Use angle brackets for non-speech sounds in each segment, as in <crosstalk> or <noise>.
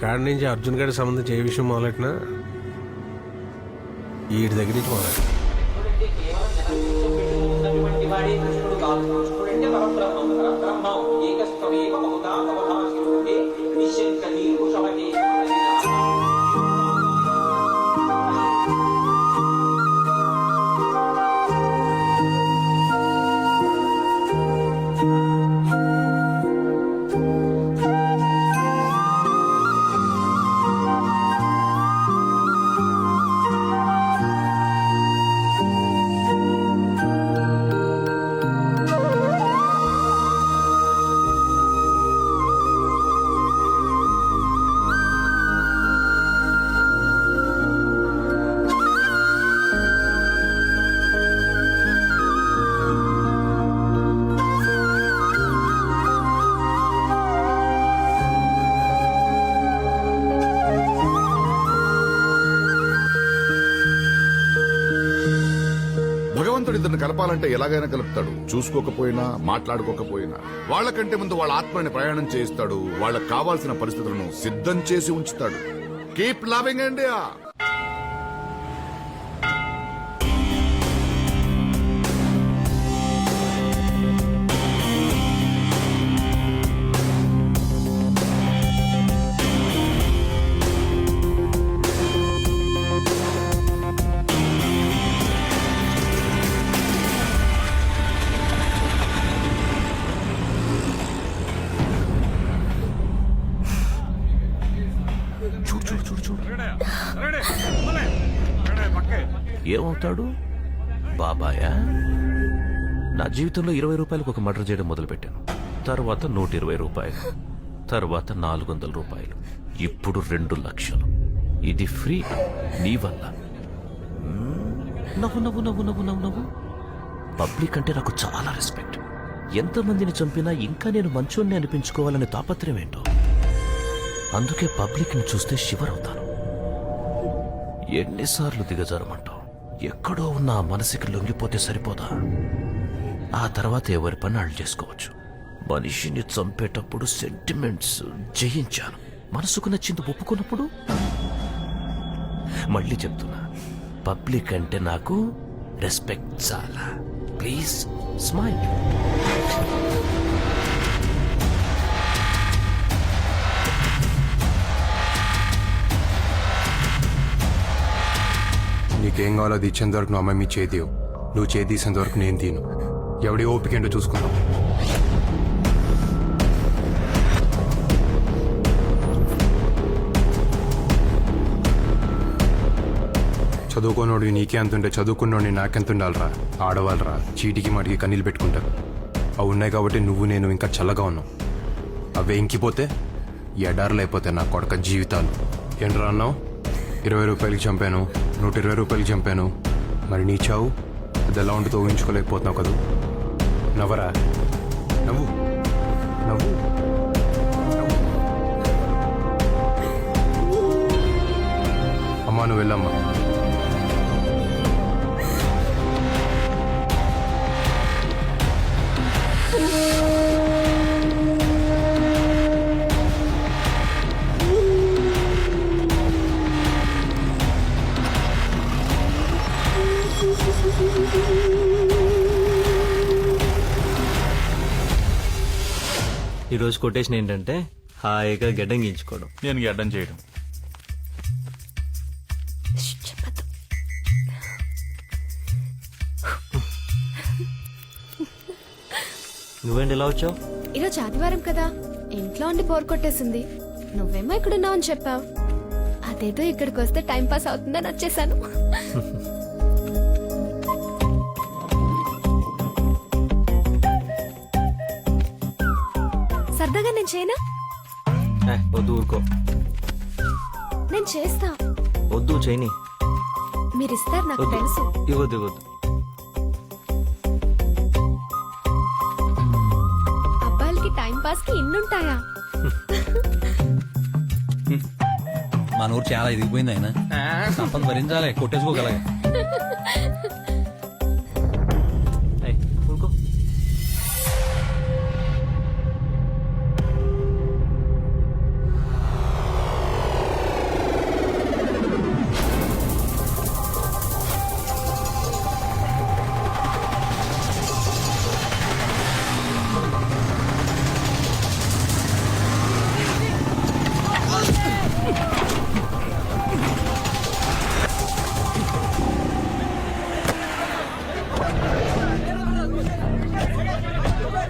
కాడ నుంచి అర్జున్ గారి సంబంధించి ఏ విషయం మొదలెట్టినా వీడి దగ్గర నుంచి మొదలెట్టిన ఉన్నటువంటి భగవంతుడు ఇద్దరిని కలపాలంటే ఎలాగైనా కలుపుతాడు. చూసుకోకపోయినా మాట్లాడుకోకపోయినా. వాళ్ళకంటే ముందు వాళ్ళ ఆత్మని ప్రయాణం చేయిస్తాడు. వాళ్ళకి కావాల్సిన పరిస్థితులను సిద్ధం చేసి ఉంచుతాడు. కీప్ లవింగ్ ఇండియా ఏమవుతాడు? బాబాయా? నా జీవితంలో ఇరవై రూపాయలకు ఒక మర్డర్ చేయడం మొదలుపెట్టాను. తర్వాత నూట ఇరవై రూపాయలు. తర్వాత నాలుగు వందల రూపాయలు. ఇప్పుడు రెండు లక్షలు. ఇది ఫ్రీ. నీ వల్ల. నవ్వు నవ్వు నవ్వు నవ్వు నవ్వు నవ్వు. పబ్లిక్ అంటే నాకు చాలా రెస్పెక్ట్ ఎంతమందిని చంపినా ఇంకా నేను మంచోన్ని అనిపించుకోవాలనే తాపత్రయం ఏంటో? అందుకే పబ్లిక్ని చూస్తే షివర్ అవుతాను ఎన్నిసార్లు దిగజారమంటావు? ఎక్కడో ఉన్న ఆ మనసుకి లొంగిపోతే సరిపోదా? ఆ తర్వాత ఎవరి పని వాళ్ళు చేసుకోవచ్చు. మనిషిని చంపేటప్పుడు సెంటిమెంట్స్ జయించాను. మనసుకు నచ్చింది ఒప్పుకున్నప్పుడు? మళ్ళీ చెప్తున్నా పబ్లిక్ అంటే నాకు రెస్పెక్ట్ చాలా. ప్లీజ్ స్మైల్ ఏం కావాలో అది ఇచ్చేంత వరకు నువ్వు అమ్మాయి మీ చేతివు నువ్వు చేతీసేంత వరకు నేను తీను ఎవడి ఓపిక ఏంటో చూసుకుందాం. చదువుకోనోడు నీకే అంత ఉంటే చదువుకున్నోడిని నాకెంత ఉండాలరా ఆడవాళ్ళరా. చీటికి మాటికి కన్నీళ్ళు పెట్టుకుంటారు. అవి ఉన్నాయి కాబట్టి నువ్వు నేను ఇంకా చల్లగా ఉన్నావు అవి ఇంకిపోతే ఎడారులు అయిపోతాయి నా కొడక జీవితాలు. ఏంట్రా అన్నావు? ఇరవై రూపాయలకి చంపాను. నూట ఇరవై రూపాయలు చంపాను. మరి నీ చావు? అది ఎలా ఉంటుందో ఊహించుకోలేకపోతున్నావు కదూ. నవ్వరా? నవ్వు. నవ్వు. నవ్వు. అమ్మా నువ్వు వెళ్ళమ్మా. ఈరోజు కొటేషన్ ఏంటంటే హాయిగా గడ్డం గీయించుకోవడం. నేను గడ్డం చేయడం. నువ్వేంటి ఇలా వచ్చావు? ఈరోజు ఆదివారం కదా. ఇంట్లో ఉండి బోర్ కొట్టేసింది. నువ్వేమో ఇక్కడున్నావు అని చెప్పావు. అదేదో ఇక్కడికి వస్తే టైం పాస్ అవుతుందని వచ్చేసాను. <laughs> సరదాగా నేను చేయనా? వద్దు ఊరుకో. నేను చేస్తా. వద్దు చేయని. మీరు ఇస్తారు నాకు తెలుసు. ఇవ్వద్దు ఇవ్వద్దు. అబ్బాయిలకి టైం పాస్కి ఇన్నుంటాయా? మన ఊరు చాలా ఎదిగిపోయింది ఆయన సంపద భరించాలి కొట్టేసుకోగలగా. <laughs>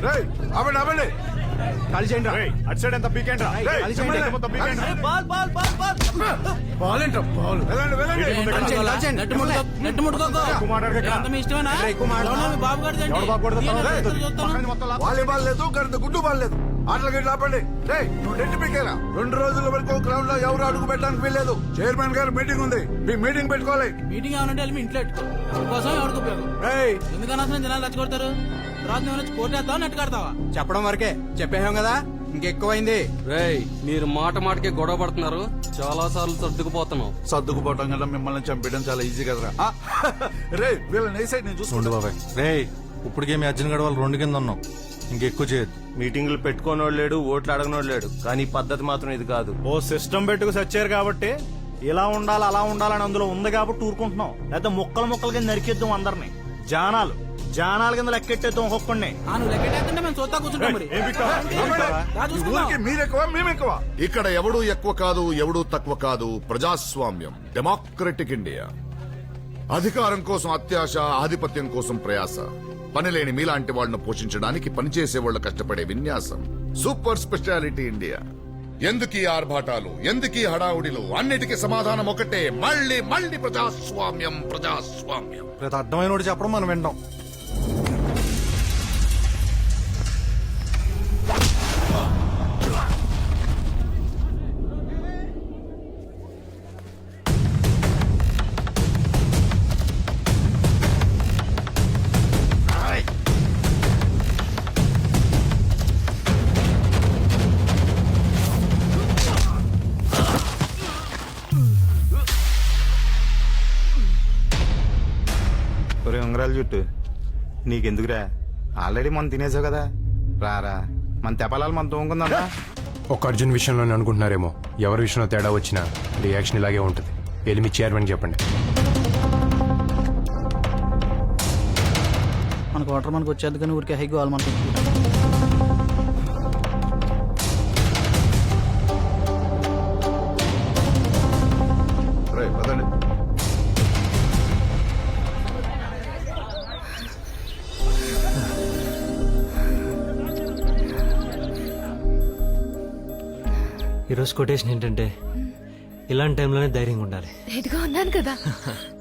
రావండి ఖాళీ చేయండి అటు సైడ్ ఎంత పీకేండి ఖాళీ చేయండి. మొత్తం పీకేండి ball ball ball ball. Ball ఏంట్రా బాల్? వెళ్ళండి వెళ్ళండి. నెట్టు ముట్టుకోకో ఎంత మీ ఇష్టమేనా? ఎవరో మీ బాబు గారు వాలీబాల్ లేదు గుడ్డు బాల్ లేదు. ఆటలు గంటలు ఆపండి. రేయ్, నువ్వు నెట్ పీకేరా. రెండు రోజుల వరకు గ్రౌండ్లో ఎవరు అడుగు పెట్టడానికి వీల్లేదు. చైర్మన్ గారు మీటింగ్ ఉంది. మీ మీటింగ్ పెట్టుకోవాలి. మీటింగ్ ఏమనంటే వెళ్ళి మీ ఇంట్లో పెట్టుకో. కోసం ఎవరికి ఉపయోగం? ఎందుకన్నా జనాలు రెచ్చగొడతారు తర్వాత నువ్వు వచ్చి కోటేస్తావా నెట్ కడతావా చెప్పడం వరకే. చెప్పేహాం కదా? ఇంకెక్కువైంది. రేయ్ మీరు మాట మాటకి గొడవ పడుతున్నారు. చాలా సార్లు సర్దుకుపోతున్నావు. సర్దుకుపోవటం కన్నా మిమ్మల్ని చంపేయడం చాలా ఈజీ కదరా. ఆ, <laughs> రే వీళ్ళని సైడ్ నేను చూసుకోండి బాబాయ్. రే ఇప్పటికే మీ అర్జున్ గడ వాళ్ళు రెండు కింద ఉన్నాం. ఇంకెక్కువ చేయొద్దు. మీటింగ్లు పెట్టుకోనోడు లేడు ఓట్లు అడగనోడు లేడు. కానీ ఈ పద్ధతి మాత్రం ఇది కాదు. ఓ సిస్టమ్ పెట్టుకు సచ్చారు కాబట్టి ఇలా ఉండాలి అలా ఉండాలని అందులో ఉంది కాబట్టి ఊరుకుంటున్నాం. లేకపోతే ముక్కలు ముక్కలు కింద నరికేద్దాం అందరిని. జానాలు. జానాల కింద మీరెక్కువ మేమెక్కువ. ఇక్కడ ఎవడు ఎక్కువ కాదు ఎవడు తక్కువ కాదు. ప్రజాస్వామ్యం డెమోక్రటిక్ ఇండియా. అధికారం కోసం అత్యాశ ఆధిపత్యం కోసం ప్రయాస. పనిలేని మీలాంటి వాళ్ళను పోషించడానికి పనిచేసే వాళ్ళు కష్టపడే విన్యాసం. Super speciality India. ఎందుకీ ఆర్భాటాలు? ఎందుకీ హడావుడిలు? అన్నిటికీ సమాధానం ఒకటే. మళ్ళీ మళ్ళీ ప్రజాస్వామ్యం ప్రజాస్వామ్యం. అర్థమైన చెప్పడం మనం వింటాం. ఒరే ఉంగరాలు చుట్టూ నీకెందుకురా? ఆల్రెడీ మనం తినేసావు కదా. రారా మన తెపలాలు మనం తోముకుందా ఒక్క అర్జున్ విషయంలోనే అనుకుంటున్నారేమో. ఎవరి విషయంలో తేడా వచ్చినా రియాక్షన్ ఇలాగే ఉంటుంది. వెళ్ళి మీ చైర్మన్ చెప్పండి. మనకు వాటర్ మనకు వచ్చేది కానీ ఊరికే హైకి వాళ్ళు మనకు ఈరోజు కొటేషన్ ఏంటంటే ఇలాంటి టైంలోనే ధైర్యంగా ఉండాలి. ఉన్నాను కదా. <laughs>